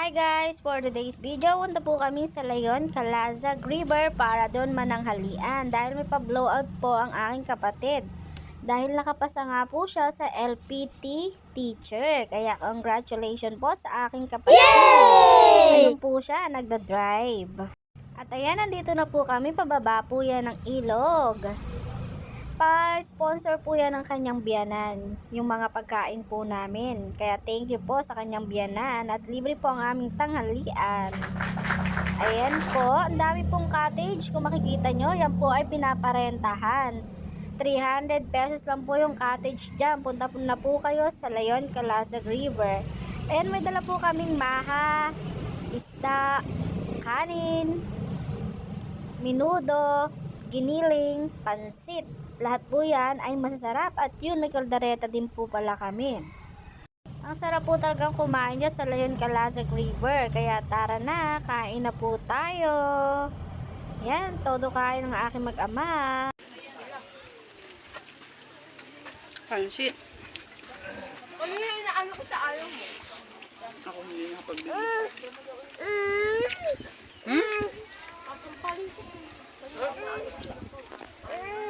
Hi guys! For today's video, punta po kami sa Layon, Calazag River para doon mananghalian dahil may pa-blowout po ang aking kapatid. Dahil nakapasa nga po siya sa LPT teacher. Kaya congratulations po sa aking kapatid. Ngayon po siya nagda-drive. At ayan, nandito na po kami. Pababa po yan ng ilog. Pa-sponsor po yan ng kanyang biyanan. Yung mga pagkain po namin. Kaya thank you po sa kanyang biyanan. At libre po ang aming tanghalian. Ayan po. Ang dami pong cottage. Kung makikita nyo, yan po ay pinaparentahan. 300 pesos lang po yung cottage dyan. Punta po na po kayo sa Layon, Calasag River. Ayan, may dala po kaming maha, isda, kanin, minudo, giniling, pansit. Lahat po yan ay masasarap at yun may kaldareta din po pala kami. Ang sarap po talagang kumain dyan sa Layon Calasag River. Kaya tara na, kain na po tayo. Yan, todo kain ng aking mag-ama. Pansit. Ano yung inaano ko sa ayaw mo? Ako hindi nakapagbili. Hmm? lang.